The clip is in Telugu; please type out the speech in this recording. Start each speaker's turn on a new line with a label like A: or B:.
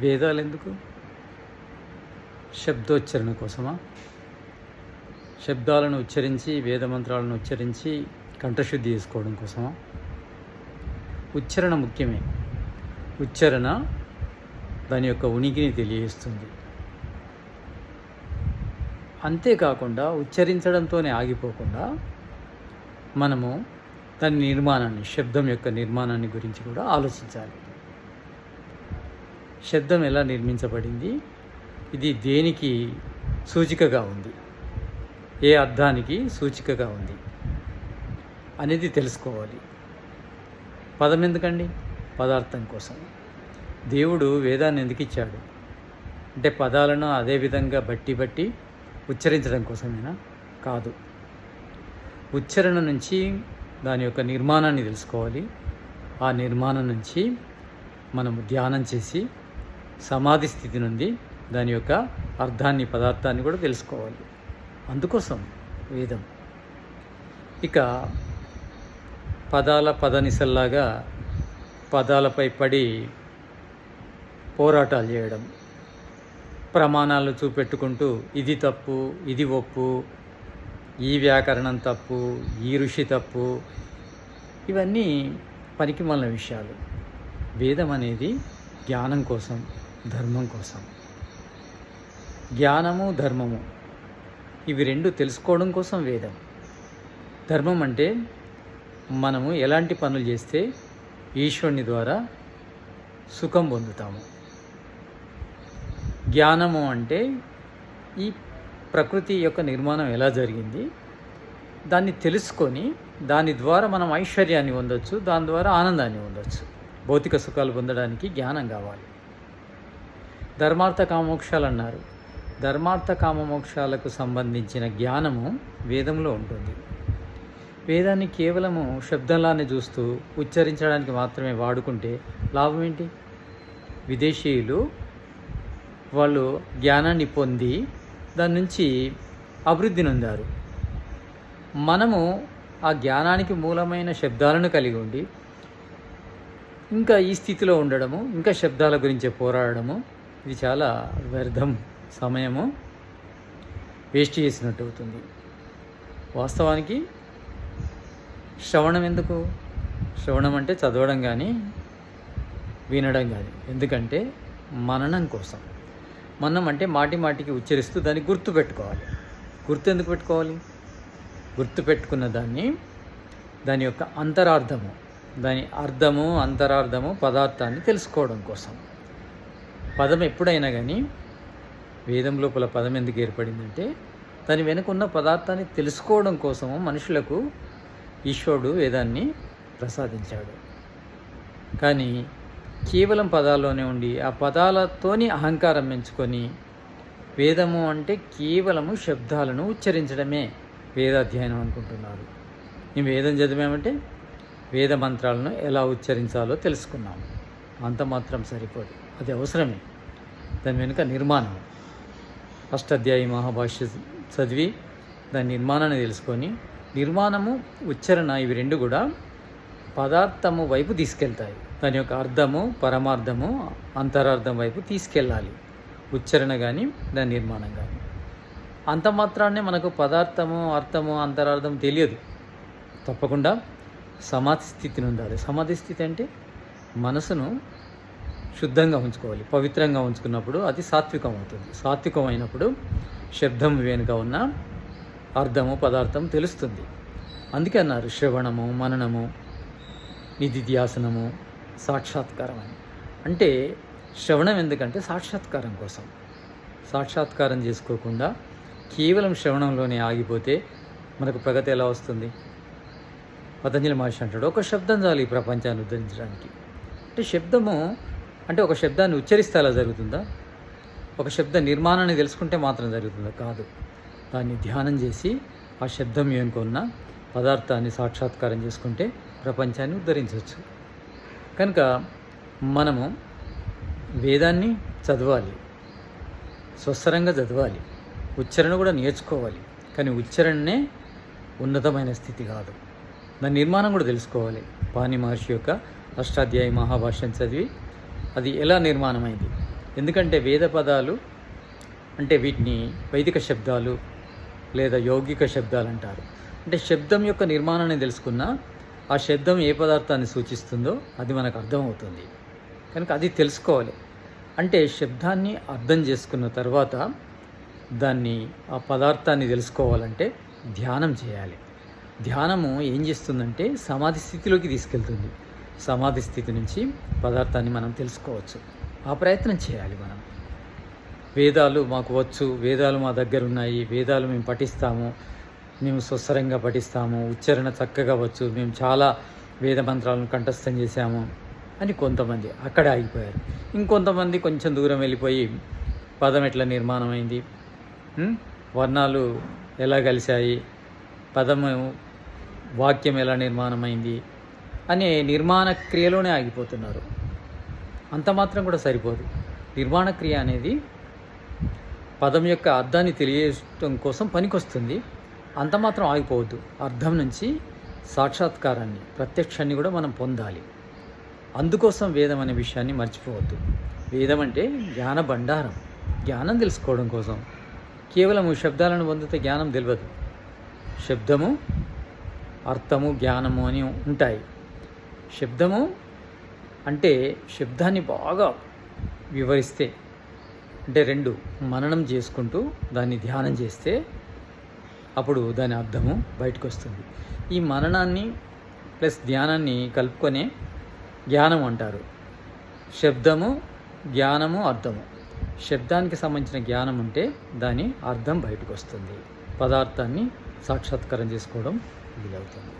A: వేదాలు ఎందుకు? శబ్దోచ్చరణ కోసమా? శబ్దాలను ఉచ్చరించి వేదమంత్రాలను ఉచ్చరించి కంఠశుద్ధి చేసుకోవడం కోసమా? ఉచ్చరణ ముఖ్యమే. ఉచ్చరణ దాని యొక్క ఉనికిని తెలియజేస్తుంది. అంతేకాకుండా ఉచ్చరించడంతోనే ఆగిపోకుండా మనము దాని నిర్మాణాన్ని శబ్దం యొక్క నిర్మాణాన్ని గురించి కూడా ఆలోచించాలి. శబ్దం ఎలా నిర్మించబడింది? ఇది దేనికి సూచికగా ఉంది? ఏ అర్థానికి సూచికగా ఉంది? అనేది తెలుసుకోవాలి. పదం ఎందుకండి? పదార్థం కోసం. దేవుడు వేదాన్ని ఎందుకు ఇచ్చాడు? అంటే పదాలను అదే విధంగా బట్టి బట్టి ఉచ్చరించడం కోసమేనా? కాదు. ఉచ్చరణ నుంచి దాని యొక్క నిర్మాణాన్ని తెలుసుకోవాలి. ఆ నిర్మాణం నుంచి మనము ధ్యానం చేసి సమాధి స్థితి నుండి దాని యొక్క అర్థాన్ని పదార్థాన్ని కూడా తెలుసుకోవాలి. అందుకోసం వేదం. ఇక పదాల పదనిసల్లాగా పదాలపై పడి పోరాటాలు చేయడం. ప్రమాణాలు చూపెట్టుకుంటూ ఇది తప్పు ఇది ఒప్పు ఈ వ్యాకరణం తప్పు ఈ ఋషి తప్పు ఇవన్నీ పనికి మాలిన విషయాలు. వేదం అనేది జ్ఞానం కోసం ధర్మం కోసం. జ్ఞానము ధర్మము ఇవి రెండు తెలుసుకోవడం కోసం వేదం. ధర్మం అంటే మనము ఎలాంటి పనులు చేస్తే ఈశ్వరుని ద్వారా సుఖం పొందుతాము. జ్ఞానము అంటే ఈ ప్రకృతి యొక్క నిర్మాణం ఎలా జరిగింది దాన్ని తెలుసుకొని దాని ద్వారా మనం ఐశ్వర్యాన్ని పొందొచ్చు దాని ద్వారా ఆనందాన్ని పొందొచ్చు. భౌతిక సుఖాలు పొందడానికి జ్ఞానం కావాలి. ధర్మార్థ కామోక్షాలు అన్నారు ధర్మార్థ కామమోక్షాలకు సంబంధించిన జ్ఞానము వేదంలో ఉంటుంది. వేదాన్ని కేవలము శబ్దంలానే చూస్తూ ఉచ్చరించడానికి మాత్రమే వాడుకుంటే లాభం ఏంటి? విదేశీయులు వాళ్ళు జ్ఞానాన్ని పొంది దాని నుంచి అభివృద్ధి నొందారు. మనము ఆ జ్ఞానానికి మూలమైన శబ్దాలను కలిగి ఉండి ఇంకా ఈ స్థితిలో ఉండడము ఇంకా శబ్దాల గురించి పోరాడము ఇది చాలా వ్యర్థం సమయము. వేస్ట్ చేసినట్టు అవుతుంది. వాస్తవానికి శ్రవణం ఎందుకు? శ్రవణం అంటే చదవడం కానీ వినడం కానీ ఎందుకంటే మననం కోసం. మనం అంటే మాటి మాటికి ఉచ్చరిస్తూ దాన్ని గుర్తు పెట్టుకోవాలి. గుర్తు ఎందుకు పెట్టుకోవాలి? గుర్తు పెట్టుకున్న దాన్ని దాని యొక్క అంతరార్థము దాని అర్థము అంతరార్థము పదార్థాన్ని తెలుసుకోవడం కోసం. పదం ఎప్పుడైనా కానీ వేదం లోపల పదం ఎందుకు ఏర్పడిందంటే దాని వెనుక ఉన్న పదార్థాన్ని తెలుసుకోవడం కోసము మనుషులకు ఈశ్వరుడు వేదాన్ని ప్రసాదించాడు. కానీ కేవలం పదాల్లోనే ఉండి ఆ పదాలతోని అహంకారం పెంచుకొని వేదము అంటే కేవలము శబ్దాలను ఉచ్చరించడమే వేదాధ్యయనం అనుకుంటున్నారు. మేము వేదం చదివామంటే వేద మంత్రాలను ఎలా ఉచ్చరించాలో తెలుసుకున్నాము. అంత మాత్రం సరిపోదు. అది అవసరమే. దాని వెనుక నిర్మాణం. అష్టాధ్యాయి మహాభాష్య చదివి దాని నిర్మాణాన్ని తెలుసుకొని నిర్మాణము ఉచ్చరణ ఇవి రెండు కూడా పదార్థము వైపు తీసుకెళ్తాయి. దాని యొక్క అర్థము పరమార్థము అంతరార్థం వైపు తీసుకెళ్ళాలి. ఉచ్చరణ కానీ దాని నిర్మాణం కానీ అంత మాత్రాన్నే మనకు పదార్థము అర్థము అంతరార్థం తెలియదు. తప్పకుండా సమాధి స్థితిని ఉండాలి. సమాధి స్థితి అంటే మనసును శుద్ధంగా ఉంచుకోవాలి పవిత్రంగా ఉంచుకున్నప్పుడు అది సాత్వికం అవుతుంది సాత్వికం అయినప్పుడు శబ్దం వెనుక ఉన్న అర్థము పదార్థం తెలుస్తుంది. అందుకే అన్నారు శ్రవణము మననము నిధిధ్యాసనము సాక్షాత్కారం అని అంటే శ్రవణం ఎందుకంటే సాక్షాత్కారం కోసం. సాక్షాత్కారం చేసుకోకుండా కేవలం శ్రవణంలోనే ఆగిపోతే మనకు ప్రగతి ఎలా వస్తుంది? పతంజలి మహర్షి అంటాడు ఒక శబ్దం చాలు ఈ ప్రపంచాన్ని ఉద్ధరించడానికి. అంటే శబ్దము అంటే ఒక శబ్దాన్ని ఉచ్చరిస్తే అలా జరుగుతుందా? ఒక శబ్ద నిర్మాణాన్ని తెలుసుకుంటే మాత్రం జరుగుతుందా? కాదు. దాన్ని ధ్యానం చేసి ఆ శబ్దం వెనుకున్న పదార్థాన్ని సాక్షాత్కారం చేసుకుంటే ప్రపంచాన్ని ఉద్ధరించవచ్చు. కనుక మనము వేదాన్ని చదవాలి. స్వస్వరంగా చదవాలి. ఉచ్చరణ కూడా నేర్చుకోవాలి. కానీ ఉచ్చరణనే ఉన్నతమైన స్థితి కాదు. దాని నిర్మాణం కూడా తెలుసుకోవాలి. పాని మహర్షి యొక్క అష్టాధ్యాయ మహాభాష్యం చదివి అది ఎలా నిర్మాణమైంది? ఎందుకంటే వేద పదాలు అంటే వీటిని వైదిక శబ్దాలు లేదా యౌగిక శబ్దాలు అంటారు అంటే శబ్దం యొక్క నిర్మాణాన్ని తెలుసుకున్న ఆ శబ్దం ఏ పదార్థాన్ని సూచిస్తుందో అది మనకు అర్థమవుతుంది. కనుక అది తెలుసుకోవాలి. అంటే శబ్దాన్ని అర్థం చేసుకున్న తర్వాత దాన్ని ఆ పదార్థాన్ని తెలుసుకోవాలంటే ధ్యానం చేయాలి. ధ్యానము ఏం చేస్తుందంటే సమాధి స్థితిలోకి తీసుకెళ్తుంది. సమాధి స్థితి నుంచి పదార్థాన్ని మనం తెలుసుకోవచ్చు. ఆ ప్రయత్నం చేయాలి మనం. వేదాలు మాకు వచ్చు వేదాలు మా దగ్గర ఉన్నాయి వేదాలు మేము పఠిస్తాము మేము సుస్వరంగా పఠిస్తాము ఉచ్చారణ చక్కగా వచ్చు మేము చాలా వేద మంత్రాలను కంఠస్థం చేశాము అని కొంతమంది అక్కడే ఆగిపోయారు. ఇంకొంతమంది కొంచెం దూరం వెళ్ళిపోయి పదం ఎట్లా నిర్మాణమైంది? వర్ణాలు ఎలా కలిశాయి? పదము వాక్యం ఎలా నిర్మాణమైంది? అనే నిర్మాణ క్రియలోనే ఆగిపోతున్నారు. అంత మాత్రం కూడా సరిపోదు. నిర్మాణ క్రియ అనేది పదం యొక్క అర్థాన్ని తెలియజేయడం కోసం పనికొస్తుంది. అంత మాత్రం ఆగిపోవద్దు. అర్థం నుంచి సాక్షాత్కారాన్ని ప్రత్యక్షాన్ని కూడా మనం పొందాలి. అందుకోసం వేదం అనే విషయాన్ని మర్చిపోవద్దు. వేదం అంటే జ్ఞాన భండారం. జ్ఞానం తెలుసుకోవడం కోసం. కేవలం శబ్దాలను పొందితే జ్ఞానం తెలియదు శబ్దము అర్థము జ్ఞానము అని ఉంటాయి. శబ్దము అంటే శబ్దాన్ని బాగా వివరిస్తే అంటే రెండు మననం చేసుకుంటూ దాన్ని ధ్యానం చేస్తే అప్పుడు దాని అర్థము బయటకు వస్తుంది ఈ మననాన్ని ప్లస్ ధ్యానాన్ని కలుపుకొనే జ్ఞానం అంటారు. శబ్దము జ్ఞానము అర్థము. శబ్దానికి సంబంధించిన జ్ఞానం ఉంటే దాని అర్థం బయటకు వస్తుంది పదార్థాన్ని సాక్షాత్కారం చేసుకోవడం వీలవుతుంది.